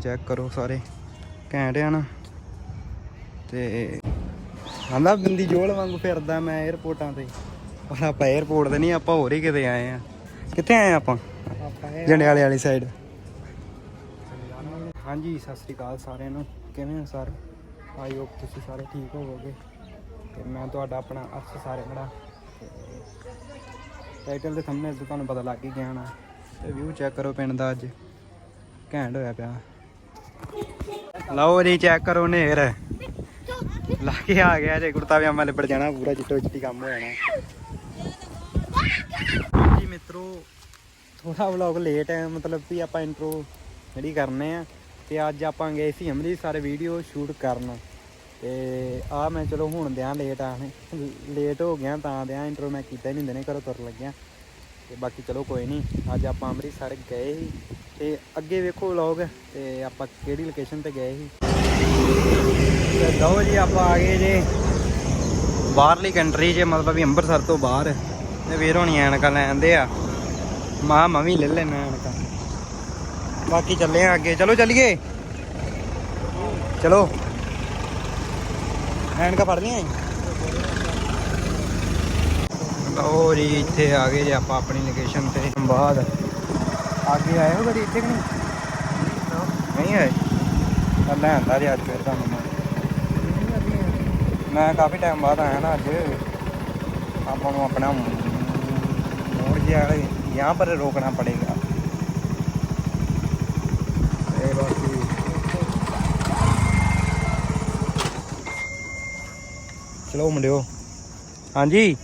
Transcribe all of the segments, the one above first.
Check ਕਰੋ ਸਾਰੇ। ਘੈਂਟ ਆ ਨਾ। ਤੇ ਆਂਦਾ ਬਿੰਦੀ ਜੋਲ ਵਾਂਗੂ ਫਿਰਦਾ ਮੈਂ 에어ਪੋਰਟਾਂ ਤੇ। ਪਰ ਆਪਾਂ 에어ਪੋਰਟ ਤੇ ਨਹੀਂ ਆਪਾਂ ਹੋਰ ਹੀ ਕਿਤੇ ਆਏ ਆ। ਕਿੱਥੇ ਆਏ ਆਪਾਂ? ਜੰਡਿਆਲੇ ਵਾਲੀ ਸਾਈਡ ਹਾਂਜੀ ਸਤਿ ਸ੍ਰੀ ਅਕਾਲ ਸਾਰਿਆਂ ਨੂੰ। ਕਿਵੇਂ ਆ ਸਰ? ਆਈ ਹੋਪ ਤੁਸੀਂ ਸਾਰੇ ਠੀਕ ਹੋਵੋਗੇ। ਤੇ ਮੈਂ ਤੁਹਾਡਾ ਆਪਣਾ ਅਰਸ਼ ਸਾਰੇ ਖੜਾ ਟਾਈਟਲ ਦੇ ਥੰਬਨੇਲ ਤੁਹਾਨੂੰ ਪਤਾ ਲੱਗ ਹੀ ਗਿਆ ਹੋਣਾ। ਤੇ ਵਿਊ ਚੈੱਕ ਕਰੋ ਪਿੰਡ ਦਾ ਅੱਜ। ਘੈਂਟ ਹੋਇਆ ਪਿਆ। ਲਓ ਜੀ ਚੈੱਕ ਕਰੋ ਨੇਰ। ਲਾ ਕੇ ਆ ਗਿਆ ਜੇ ਕੁੜਤਾ ਪਜਾਮਾ ਲਿਬੜ ਜਾਣਾ, ਪੂਰਾ ਚਿੱਟੋ ਚਿੱਟੀ ਕੰਮ ਹੋ ਜਾਣਾ। ਜੀ ਮਿੱਤਰੋ ਥੋੜਾ ਵਲੌਗ ਲੇਟ ਹੈ, ਮਤਲਬ ਵੀ ਆਪਾਂ ਇੰਟਰੋ ਜਿਹੜੀ ਕਰਨੇ ਆ, ਤੇ ਅੱਜ ਆਪਾਂ ਗਏ ਸੀ ਅੰਮ੍ਰਿਤਸਰ ਵੀਡੀਓ ਸ਼ੂਟ ਕਰਨ। ਤੇ ਆ ਮੈਂ ਚਲੋ ਹੁਣ ਦਿਆਂ ਲੇਟ ਆ ਲੇਟ ਹੋ ਗਿਆ ਤਾਂ ਦਿਆਂ ਇੰਟਰੋ ਮੈਂ ਕੀਤਾ ਹੀ ਨਹੀਂ, ਦਿਨੇ ਘਰੋਂ ਤੁਰ ਲੱਗਿਆ। ਤੇ ਬਾਕੀ ਚਲੋ ਕੋਈ ਨਹੀਂ, ਅੱਜ ਆਪਾਂ ਅੰਮ੍ਰਿਤਸਰ ਗਏ ਸੀ। ਤੇ ਅੱਗੇ ਵੇਖੋ ਵਲੌਗ ਤੇ ਆਪਾਂ ਕਿਹੜੀ ਲੋਕੇਸ਼ਨ ਤੇ ਗਏ ਸੀ। ਤੇ ਲਓ ਜੀ, ਆਪਾਂ ਆ ਗਏ ਜੇ ਬਾਹਰਲੀ ਕੰਟਰੀ 'ਚ ਮਤਲਬ ਵੀ ਅੰਮ੍ਰਿਤਸਰ ਤੋਂ ਬਾਹਰ। ਤੇ ਵੀਰ ਹੋਣੀ ਐਨਕਾਂ ਲੈਂਦੇ ਆ। ਮਾਂ ਮੈਂ ਵੀ ਲੈ ਲੈਣਾ ਐਨਕਾਂ। ਬਾਕੀ ਚੱਲੇ ਆ ਅੱਗੇ। ਚਲੋ ਚੱਲੀਏ। ਚਲੋ। ਐਨਕਾਂ ਫੜ ਲਈਆਂ ਲਓ ਜੀ, ਇੱਥੇ ਆ ਗਏ ਜੇ ਆਪਾਂ ਆਪਣੀ ਲੋਕੇਸ਼ਨ ਤੇ। ਬਾਅਦ ਅੱਗੇ ਆਏ ਹੋ ਕਦੀ ਇੱਥੇ ਕਿ ਨਹੀਂ? ਨਹੀਂ ਆਏ। ਤਾਂ ਲੈ ਆਂਦਾ ਰਿਹਾ ਅੱਜ ਫਿਰ ਤੁਹਾਨੂੰ ਮੈਂ। ਮੈਂ ਕਾਫੀ ਟਾਈਮ ਬਾਅਦ ਆਇਆ ਨਾ ਅੱਜ। ਆਪਾਂ ਨੂੰ ਆਪਣਾ ਮੋੜ ਜਿਹਾ ਯਹਾਂ ਪਰ ਰੋਕਣਾ ਪੜੇਗਾ। ਇਹ ਬਾਕੀ ਚਲੋ ਮੁੰਡਿਓ। ਹਾਂਜੀ।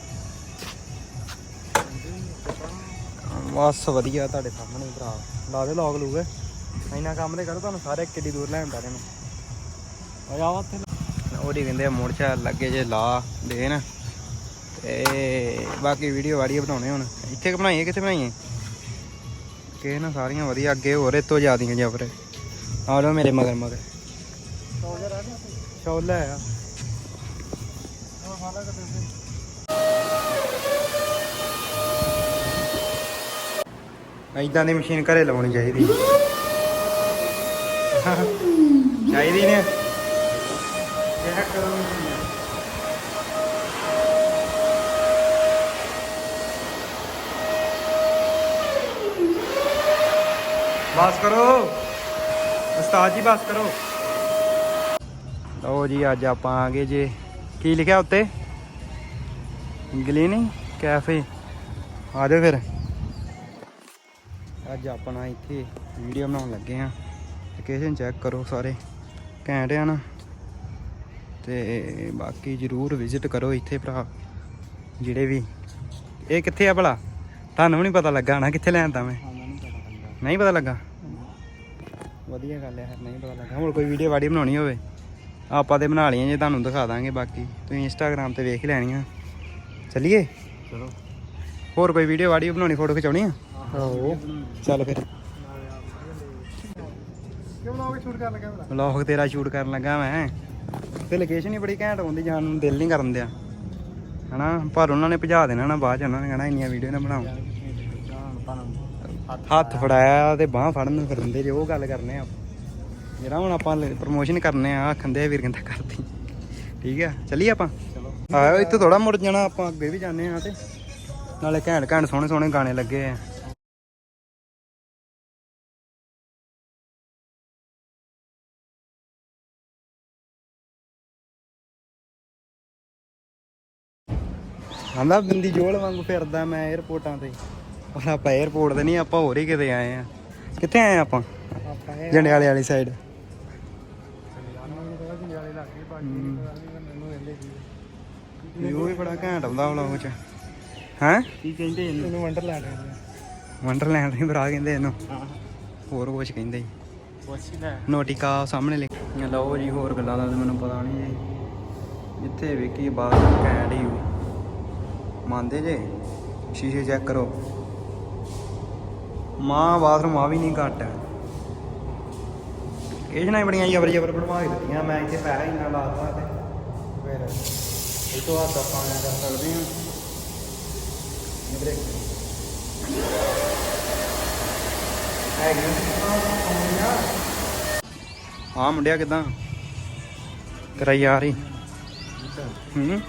ਬਸ ਵਧੀਆ ਤੁਹਾਡੇ ਸਾਹਮਣੇ ਭਰਾ। ਲਾ ਦੇ ਲੌਗ ਲੂਗੇ। ਇੰਨਾ ਕੰਮ ਤੇ ਕਰੋ, ਤੁਹਾਨੂੰ ਸਾਰੇ ਕਿੱਡੀ ਦੂਰ ਲੈਣ ਦਾ ਨੂੰ। ਆ ਜਾ ਉੱਥੇ। ਉਹਦੀ ਕਹਿੰਦੇ ਮੋਰਚਾ ਲੱਗੇ ਜੇ ਲਾ, ਦੇਣ। ਤੇ ਬਾਕੀ ਵੀਡੀਓ ਵਾੜੀ ਬਣਾਉਣੇ ਹੁਣ। ਇੱਥੇ ਕਿ ਬਣਾਈਏ, ਕਿੱਥੇ ਬਣਾਈਏ? ਕਿ ਨਾ ਸਾਰੀਆਂ ਵਧੀਆ, ਅੱਗੇ ਹੋਰ ਇਹ ਤੋਂ ਜ਼ਿਆਦੀਆਂ ਜਾਂ ਆ ਲਓ ਮੇਰੇ ਮਗਰ ਮਗਰ। ਸ਼ੌਲਾ ਆ। ਇਦਾਂ ਦੀ ਮਸ਼ੀਨ ਘਰੇ ਲਾਉਣੀ ਚਾਹੀਦੀ। ਚਾਹੀਦੀ ਨੇ। ਕਿਆ ਕਰੋ ਬਸ ਕਰੋ। ਉਸਤਾਦ ਜੀ, ਬਸ ਕਰੋ। ਲਓ ਜੀ, ਅੱਜ ਆਪਾਂ ਆ ਗਏ ਜੇ। ਕੀ ਲਿਖਿਆ ਉੱਤੇ? ਗਲੀਨਿੰਗ ਕੈਫੇ। ਆ ਜਾਓ ਫਿਰ। ਅੱਜ ਆਪਣਾ ਇੱਥੇ ਵੀਡੀਓ ਬਣਾਉਣ ਲੱਗੇ ਆ ਲੋਕੇਸ਼ਨ ਚੈੱਕ ਕਰੋ ਸਾਰੇ। ਘੈਂਟ ਆ ਨਾ। ਤੇ ਬਾਕੀ ਜਰੂਰ ਵਿਜ਼ਿਟ ਕਰੋ ਇੱਥੇ ਭਰਾ। ਜਿਹੜੇ ਵੀ। ਇਹ ਕਿੱਥੇ ਆ ਭਲਾ? ਤੁਹਾਨੂੰ ਵੀ ਨਹੀਂ ਪਤਾ ਲੱਗਾ ਨਾ ਕਿੱਥੇ ਲੈਣ ਤਾਂ ਮੈਂ। ਨਹੀਂ ਪਤਾ ਲੱਗਾ? ਵਧੀਆ ਗੱਲ ਹੈ ਨਹੀਂ ਪਤਾ ਲੱਗਾ। ਹੋਰ ਕੋਈ ਵੀਡੀਓ ਵਾੜੀ ਬਣਾਉਣੀ ਹੋਵੇ। ਆਪਾਂ ਤੇ ਬਣਾ ਲਈਆਂ ਜੇ ਤੁਹਾਨੂੰ ਦਿਖਾ ਦਾਂਗੇ ਬਾਕੀ। ਤੁਸੀਂ ਇੰਸਟਾਗ੍ਰam ਤੇ ਵੇਖ ਲੈਣੀਆਂ। ਚੱਲੀਏ? ਚਲੋ। ਹੋਰ ਕੋਈ ਵੀਡੀਓ ਵਾੜੀ ਬਣਾਉਣੀ ਫੋਟੋ ਖਿਚਾਉਣੀ ਆ? ਆਹੋ। ਚੱਲ ਫਿਰ। ਕਿਉਂ ਵਲੌਗ ਸ਼ੂਟ ਕਰਨ ਲੱਗਾ ਮੇਰਾ ਵਲੌਗ ਤੇਰਾ ਸ਼ੂਟ ਕਰਨ ਲੱਗਾ ਮੈਂ। ਤੇ ਲੋਕੇਸ਼ਨ ਹੀ ਬੜੀ ਘੈਂਟ ਹੁੰਦੀ ਜਾਣ ਨੂੰ ਦਿਲ ਨਹੀਂ ਕਰਨ ਦਿਆ। ਹਨਾ? ਪਰ ਉਹਨਾਂ ਨੇ ਭਜਾ ਦੇਣਾ ਨਾ ਬਾਅਦ ਚ ਉਹਨਾਂ ਨੇ ਕਹਿਣਾ ਇੰਨੀਆਂ ਵੀਡੀਓ ਨਾ ਬਣਾਓ। ਹੱਥ ਫੜਾਇਆ ਤੇ ਬਾਹ ਫੜਨ ਨੂੰ ਫਿਰਦੇ ਜੇ ਉਹ ਗੱਲ ਕਰਨੇ ਆ। ਜਿਹੜਾ ਹੁਣ ਆਪਾਂ ਪ੍ਰਮੋਸ਼ਨ ਕਰਨੇ ਆ ਆਖੰਦੇ ਵੀਰ ਕਹਿੰਦਾ ਕਰਦੀ। ਠੀਕ ਆ? ਚੱਲੀਏ ਆਪਾਂ? ਚਲੋ। ਆਇਓ ਇੱਥੇ ਥੋੜਾ ਮੁੜ ਜਾਣਾ ਆਪਾਂ ਅੱਗੇ ਵੀ ਜਾਂਦੇ ਆ ਤੇ। ਨਾਲੇ ਘੈਂਟ ਘੈਂਟ ਸੋਹਣੇ ਸੋਹਣੇ ਗਾਣੇ ਲੱਗੇ ਆ। ਆਂਦਾ ਬਿੰਦੀ ਜੋਲ ਵਾਂਗੂ ਫਿਰਦਾ ਮੈਂ 에어ਪੋਰਟਾਂ ਤੇ। ਪਰ ਆਪਾਂ 에어ਪੋਰਟ ਤੇ ਨਹੀਂ ਆਪਾਂ ਹੋਰ ਹੀ ਕਿਤੇ ਆਏ ਆ। ਕਿੱਥੇ ਆਏ ਆਪਾਂ? ਜੰਡਿਆਲੇ ਵਾਲੀ ਸਾਈਡ ਵਿਊ ਵੀ ਬੜਾ ਘੈਂਟ ਆਉਂਦਾ ਵਲੋਗ ਚ। ਹੈ? ਕੀ ਕਹਿੰਦੇ ਇਹਨੂੰ? ਵੰਡਰਲੈਂਡ ਵੰਡਰਲੈਂਡ ਨਹੀਂ ਬਰਾ ਕਹਿੰਦੇ ਇਹਨੂੰ। ਹੋਰ ਕੁਝ ਕਹਿੰਦੇ। ਨੋਟਿਕਾ ਸਾਹਮਣੇ ਲਿਖ ਲਓ ਜੀ ਹੋਰ ਗੱਲਾਂ ਦਾ ਮੈਨੂੰ ਪਤਾ ਨਹੀਂ ਵੇਖੀ ਬਾਹਰ ਘੈਂਟ ਹੀ ਮੰਨਦੇ ਜੇ? ਸ਼ੀਸ਼ੇ ਚੈੱਕ ਕਰੋ। ਮਾਂ ਬਾਥਰੂਮ ਆ ਵੀ ਨਹੀਂ ਘੱਟ। ਇਹ ਜਣਾ ਬੜੀਆਂ ਜਬਰ ਜਬਰ ਬਣਵਾ ਕੇ ਦਿੱਤੀਆਂ। ਮੈਂ ਇੱਥੇ ਪੈਸਾ ਇੰਨਾ ਲਾਤਾ ਤੇ ਫਿਰ ਇਹ ਤੋਂ ਹੱਥ ਆਪਾਂ ਕਰ ਸਕਦੇ ਹਾਂ। ਇਧਰੇ ਆ। ਮੁੰਡਿਆ ਕਿਦਾਂ? ਤੇਰਾ ਯਾਰ ਹੀ। ਹੂੰ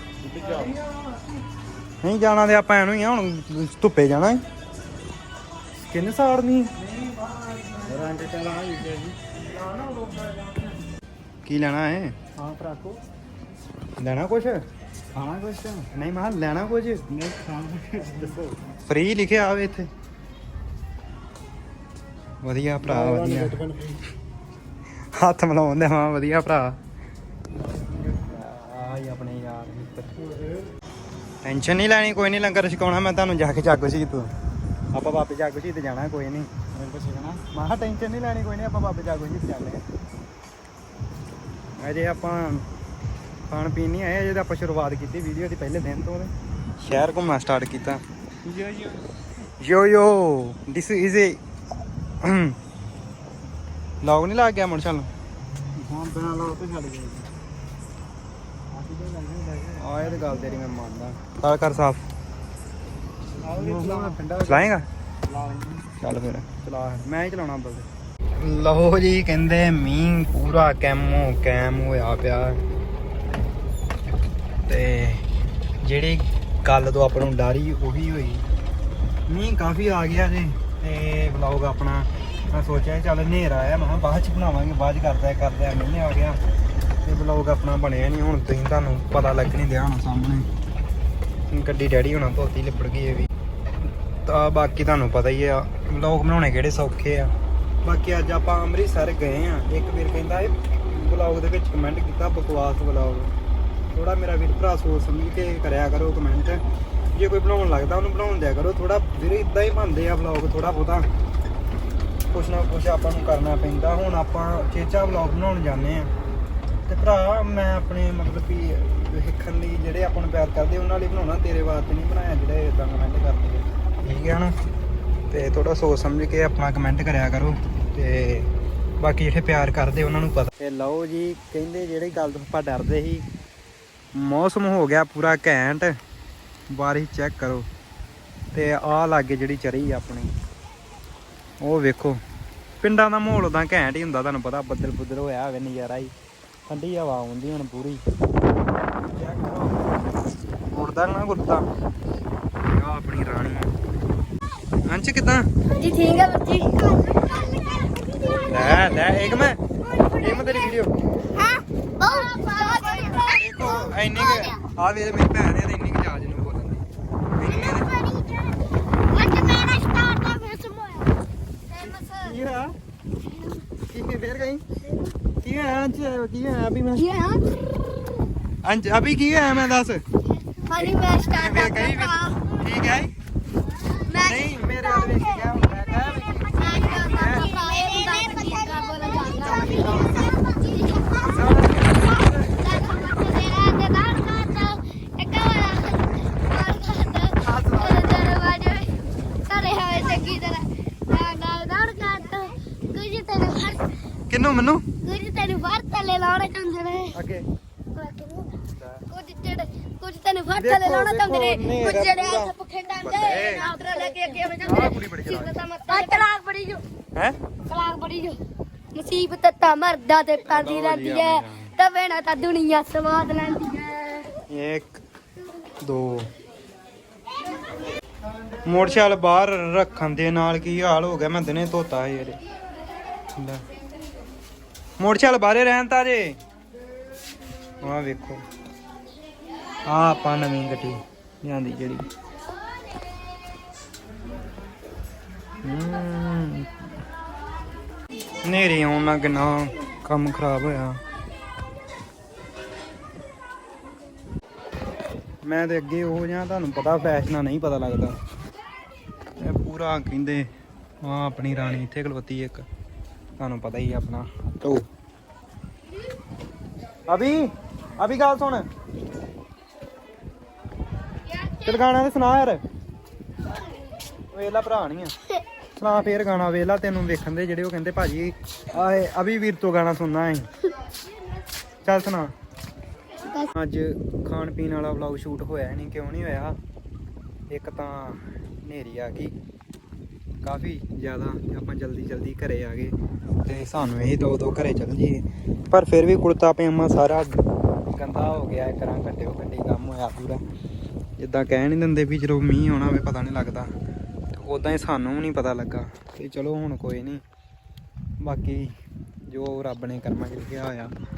ਨਹੀਂ ਜਾਣਾ ਤੇ ਆਪਾਂ ਐਨੂੰ ਹੀ ਆ ਹੁਣ ਧੁੱਪੇ ਜਾਣਾ ਹੈ। ਕਿੰਨੇ ਸਾੜਨੀ ਰੰਗ ਚਲਾ ਜੀ ਕੀ ਲੈਣਾ ਹੈ ਹਾਂ ਭਰਾਕੋ। ਲੈਣਾ ਕੁਛ? ਖਾਣਾ ਕੁਛ? ਨਹੀਂ ਮੈਂ ਲੈਣਾ ਕੁਝ ਨਹੀਂ ਖਾਣਾ ਕੁਛ। ਦੱਸੋ। ਫ੍ਰੀ ਲਿਖਿਆ ਆਵੇ ਇੱਥੇ। ਵਧੀਆ ਭਰਾ ਵਧੀਆ। ਹੱਥ ਮਿਲਾਉਂਦੇ ਹਾਂ ਵਧੀਆ ਭਰਾ। ਆਈ ਆਪਣੇ ਯਾਰ ਮਿੱਤਰ। ਟੈਨਸ਼ਨ ਨਹੀਂ ਲੈਣੀ ਕੋਈ ਨਹੀਂ ਲੰਗਰ ਛਕਾਉਣਾ ਮੈਂ ਤੁਹਾਨੂੰ ਜਾ ਕੇ ਜਾਗੋ ਸੀ ਤੂੰ। ਆਪਾਂ ਬਾਬੇ ਜਾਗੋ ਸੀ ਤੇ ਜਾਣਾ ਕੋਈ ਨਹੀਂ। ਰੰਗ ਛਕਣਾ ਮਾਹ ਟੈਨਸ਼ਨ ਨਹੀਂ ਲੈਣੀ ਕੋਈ ਨਹੀਂ ਆਪਾਂ ਬਾਬੇ ਜਾਗੋ ਜੀ ਤੇ ਚੱਲਦੇ ਆ ਅਜੇ ਆਪਾਂ ਖਾਣ ਪੀਣ ਨਹੀਂ ਆਏ ਅਜੇ ਤਾਂ ਆਪਾਂ ਸ਼ੁਰੂਆਤ ਕੀਤੀ ਵੀਡੀਓ ਦੀ ਪਹਿਲੇ ਦਿਨ ਤੋਂ ਸ਼ਹਿਰ ਘੁੰਮਣਾ ਸਟਾਰਟ ਕੀਤਾ। ਯੋ ਯੋ ਯੋ ਯੋ ਦਿਸ ਇਜ਼ ਏ ਲੌਗ ਨਹੀਂ ਲੱਗ ਗਿਆ ਮੁੜ ਚੱਲ ਹਾਂ ਬਿਨਾ ਲਾਉ ਤੇ ਛੱਡ ਗਿਆ ਆ ਇਹ ਤੇ ਗੱਲ ਤੇਰੀ ਮੈਂ ਮੰਨਦਾ। ਕਰ ਕਰ ਸਾਫ਼। ਆਓ ਇਹ ਚਲਾਉਣਾ ਪਿੰਡਾ ਚਲਾਏਗਾ? ਚੱਲ। ਫਿਰ। ਚਲਾ। ਮੈਂ ਹੀ ਚਲਾਉਣਾ ਬਲ ਲਓ ਜੀ ਕਹਿੰਦੇ ਮੀਂਹ ਪੂਰਾ ਕੈਮੋ ਕੈਮ ਹੋਇਆ ਪਿਆ। ਤੇ ਜਿਹੜੀ ਗੱਲ ਤੋਂ ਆਪਾਂ ਨੂੰ ਡਾਰੀ ਉਹੀ ਹੋਈ। ਮੀਂਹ ਕਾਫੀ ਆ ਗਿਆ ਜੀ। ਤੇ ਵਲੌਗ ਆਪਣਾ ਮੈਂ ਸੋਚਿਆ ਚੱਲ ਹਨੇਰਾ ਆਇਆ ਮੈਂ ਬਾਅਦ ਚ ਬਣਾਵਾਂਗੇ ਬਾਅਦ ਚ ਕਰਦਾ ਕਰਦਾ ਮੀਂਹ ਆ ਗਿਆ। ਵਲੌਗ ਆਪਣਾ ਬਣਿਆ ਨਹੀਂ ਹੁਣ ਤੁਸੀਂ ਤੁਹਾਨੂੰ ਪਤਾ ਲੱਗ ਨਹੀਂ ਦਿਆ ਹੁਣ ਸਾਹਮਣੇ। ਗੱਡੀ ਡੈਡੀ ਹੋਣਾ ਧੋਤੀ ਲਿਪੜ ਗਈ ਇਹ ਵੀ। ਤਾਂ ਬਾਕੀ ਤੁਹਾਨੂੰ ਪਤਾ ਹੀ ਆ ਵਲੌਗ ਬਣਾਉਣੇ ਕਿਹੜੇ ਸੌਖੇ ਆ। ਬਾਕੀ ਅੱਜ ਆਪਾਂ ਅੰਮ੍ਰਿਤਸਰ ਗਏ ਆ। ਇੱਕ ਵੀਰ ਕਹਿੰਦਾ ਇਹ ਵਲੌਗ ਦੇ ਵਿੱਚ ਕਮੈਂਟ ਕੀਤਾ, ਬਕਵਾਸ ਵਲੌਗ ਥੋੜਾ ਮੇਰਾ ਵੀਰ ਭਰਾ ਸੋਚ ਸਮਝ ਕੇ ਕਰਿਆ ਕਰੋ ਕਮੈਂਟ ਜੇ ਕੋਈ ਬਣਾਉਣ ਲੱਗਦਾ, ਉਹਨੂੰ ਬਣਾਉਣ ਦਿਆ ਕਰੋ। ਥੋੜਾ ਵੀਰ ਇਦਾਂ ਹੀ ਬਣਦੇ ਆ ਵਲੌਗ ਥੋੜਾ ਬਹੁਤਾ। ਕੁਛ ਨਾ ਕੁਛ ਆਪਾਂ ਨੂੰ ਕਰਨਾ ਪੈਂਦਾ। ਹੁਣ ਆਪਾਂ ਚੇਚਾ ਵਲੌਗ ਬਣਾਉਣ ਜਾਂਦੇ ਆ। ਤੇ ਭਰਾ, ਮੈਂ ਆਪਣੇ ਮਤਲਬ ਵੀ ਸਿੱਖਣ ਲਈ ਜਿਹੜੇ ਆਪਾਂ ਨੂੰ ਪਿਆਰ ਕਰਦੇ, ਉਹਨਾਂ ਲਈ ਬਣਾਉਣਾ, ਤੇਰੇ ਵਾਸਤੇ ਨਹੀਂ ਬਣਾਇਆ, ਜਿਹੜੇ ਇਦਾਂ ਕਮੈਂਟ ਕਰਦੇ ਠੀਕ ਹੈ ਨਾ? ਤੇ ਥੋੜਾ ਸੋਚ ਸਮਝ ਕੇ ਆਪਣਾ ਕਮੈਂਟ ਕਰਿਆ ਕਰੋ। ਤੇ ਬਾਕੀ ਜਿਹੜੇ ਪਿਆਰ ਕਰਦੇ, ਉਹਨਾਂ ਨੂੰ ਪਤਾ। ਤੇ ਲਓ ਜੀ, ਕਹਿੰਦੇ ਜਿਹੜੀ ਗੱਲ ਤੋਂ ਆਪਾਂ ਡਰਦੇ ਸੀ, ਮੌਸਮ ਹੋ ਗਿਆ ਪੂਰਾ ਘੈਂਟ। ਬਾਰਿਸ਼ ਚੈੱਕ ਕਰੋ। ਤੇ ਆ ਲਾਗੇ ਜਿਹੜੀ ਚਰੀ ਆਪਣੀ, ਉਹ ਵੇਖੋ। ਪਿੰਡਾਂ ਦਾ ਮਾਹੌਲ ਉਦਾਂ ਘੈਂਟ ਹੀ ਹੁੰਦਾ, ਤੁਹਾਨੂੰ ਪਤਾ ਬੱਦਲ ਬੁੱਦਲ ਹੋਇਆ ਹੋਵੇ ਨਜ਼ਾਰਾ ਹੀ। ਠੰਡੀ ਹਵਾ ਆਉਂਦੀ ਹੁਣ ਪੂਰੀ। ਚੈੱਕ ਕਰੋ ਉੜਦਾ ਨਾ ਗੁਰਦਾ ਆ ਆਪਣੀ ਰਾਣੀ। ਅੰਚ ਕਿਦਾਂ? ਜੀ ਠੀਕ ਹੈ ਬੱਚੀ। ਲੈ ਲੈ ਇੱਕ ਮੈਂ ਇੱਕ ਮੈਂ ਤੇਰੀ ਵੀਡੀਓ ਹਾਂ ਬਹੁਤ ਦੇਖੋ ਇੰਨੀ ਕੁ ਆ ਵੇ ਮੇਰੀ ਭੈਣ ਹੈ ਤੇ ਇੰਨੀ ਕੁ ਜਾਜ ਨੂੰ ਬੋਲਣ ਦੀ ਇੰਨੀ ਕੁ- ਅੱਜ ਮੇਰਾ ਸਟਾਰਟ ਦਾ ਫਿਸ ਹੋਇਆ ਫੇਮਸ ਕੀ ਹੋਇਆ ਕੀ ਫੇਰ ਗਈ ਕੀ ਹੋਇਆ ਅੰਚ ਕੀ ਹੋਇਆ ਅਭੀ ਮੈਂ ਅੰਚ ਅਭੀ ਕੀ ਹੋਇਆ ਮੈਂ ਦੱਸ ਹਾਲੀ ਮੈਂ ਸਟਾਰਟ ਗਈ ਦਾ ਵੀ- ਠੀਕ ਹੈ ਨਹੀਂ ਮੇਰੇ ਵੱਲ ਵੇਖ ਕੇ ਗਿਆ ਮੈਂ ਕਹਾਂ ਵੀ ਕੀ- ਕਿਹਨੂੰ ਮੈਨੂੰ ਅੱਗੇ। ਕੁਝ ਜਿਹੜੇ ਕੁਝ ਤੈਨੂੰ ਫੜ ਥੱਲੇ ਲਾਉਣਾ ਚਾਹੁੰਦੇ ਨੇ ਕੁਝ ਜਿਹੜੇ ਹੱਥ ਭੁੱਖੇ ਡਾਂਦੇ ਨਾਤਰਾ ਲੈ ਕੇ ਅੱਗੇ ਆਵੇਂ ਆਹ ਕੁੜੀ ਬੜੀ ਚਲਾਕ। ਜਾਂਦੇ ਤਲਾਕ ਬੜੀ ਜੋ। ਹੈ? ਤਲਾਕ ਬੜੀ ਜੋ। ਮੁਸੀਬਤ ਤਾਂ ਮਰਦਾ ਤੇ ਪੈਂਦੀ ਰਹਿੰਦੀ ਹੈ ਤੇ ਵੇਣਾ ਤਾਂ ਦੁਨੀਆ ਸਵਾਦ ਲੈਂਦੀ ਹੈ ਇੱਕ ਦੋ। ਮੋਟਰਸਾਈਕਲ ਬਾਹਰ ਰੱਖਣ ਦੇ ਨਾਲ ਕੀ ਹਾਲ ਹੋ ਗਿਆ? ਮੈਂ ਦਿਨੇ ਧੋਤਾ ਸੀ ਇਹਦੇ। ਲੈ। ਮੋਟਰਸਾਈਕਲ ਬਾਹਰੇ ਰਹਿਣ ਤਾ ਜੇ। ਆਹ ਵੇਖੋ। ਆ ਆਪਾਂ ਨਵੀਂ ਗੱਡੀ ਲਿਆਂਦੀ ਜਿਹੜੀ। ਹੂੰ। ਆਉਣ ਨਾਲ ਕਿੰਨਾ ਕੰਮ ਖਰਾਬ ਹੋਇਆ। ਮੈਂ ਤੇ ਅੱਗੇ ਹੋ ਜਾਂ ਤੁਹਾਨੂੰ ਪਤਾ ਫੈਸ਼ਨਾਂ ਨਹੀਂ ਪਤਾ ਲੱਗਦਾ। ਇਹ ਪੂਰਾ ਕਹਿੰਦੇ ਆ ਆਪਣੀ ਰਾਣੀ ਇੱਥੇ ਖਲੋਤੀ ਇੱਕ। ਤੁਹਾਨੂੰ ਪਤਾ ਹੀ ਆਪਣਾ ਟੋ ਅਭੀ ਅਭੀ ਗੱਲ ਸੁਣ। ਚਲ ਗਾਣਾ ਤੇ ਸੁਣਾ ਯਾਰ। ਵੇਲਾ ਭਰਾ ਨਹੀਂ ਆ। ਸੁਣਾ ਫੇਰ ਗਾਣਾ, ਵੇਲਾ ਤੈਨੂੰ ਵੇਖਣ ਦੇ ਜਿਹੜੇ ਉਹ ਕਹਿੰਦੇ ਭਾਜੀ, ਆਏ, ਅਭੀ ਵੀਰ ਤੋਂ ਗਾਣਾ ਸੁਣਨਾ ਹੈ ਚੱਲ ਸੁਣਾ। ਅੱਜ ਖਾਣ ਪੀਣ ਵਾਲਾ ਵਲੌਗ ਸ਼ੂਟ ਹੋਇਆ ਨਹੀਂ ਕਿਉਂ ਨਹੀਂ ਹੋਇਆ? ਇੱਕ ਤਾਂ ਹਨੇਰੀ ਆ ਗਈ। ਕਾਫੀ ਜ਼ਿਆਦਾ ਆਪਾਂ ਜਲਦੀ ਜਲਦੀ ਘਰੇ ਆ ਗਏ ਤੇ ਸਾਨੂੰ ਇਹ ਦੋ ਦੋ ਘਰੇ ਚੱਲ ਜੀਏ। ਪਰ ਫਿਰ ਵੀ ਕੁੜਤਾ ਪਜਾਮਾ ਸਾਰਾ ਗੰਦਾ ਹੋ ਗਿਆ ਕਰਾਂ ਘੱਟੇ ਘੱਟੀ ਕੰਮ ਹੋਇਆ ਪੂਰਾ। ਜਿੱਦਾਂ ਕਹਿ ਨਹੀਂ ਦਿੰਦੇ ਵੀ ਜਦੋਂ ਮੀਂਹ ਆਉਣਾ ਹੋਵੇ ਪਤਾ ਨਹੀਂ ਲੱਗਦਾ। ਤੇ ਉਦਾਂ ਹੀ ਸਾਨੂੰ ਵੀ ਨਹੀਂ ਪਤਾ ਲੱਗਾ। ਤੇ ਚਲੋ ਹੁਣ ਕੋਈ ਨਹੀਂ। ਬਾਕੀ ਜੋ ਰੱਬ ਨੇ ਕਰਮਾਂ 'ਚ ਲਿਖਿਆ ਹੋਇਆ।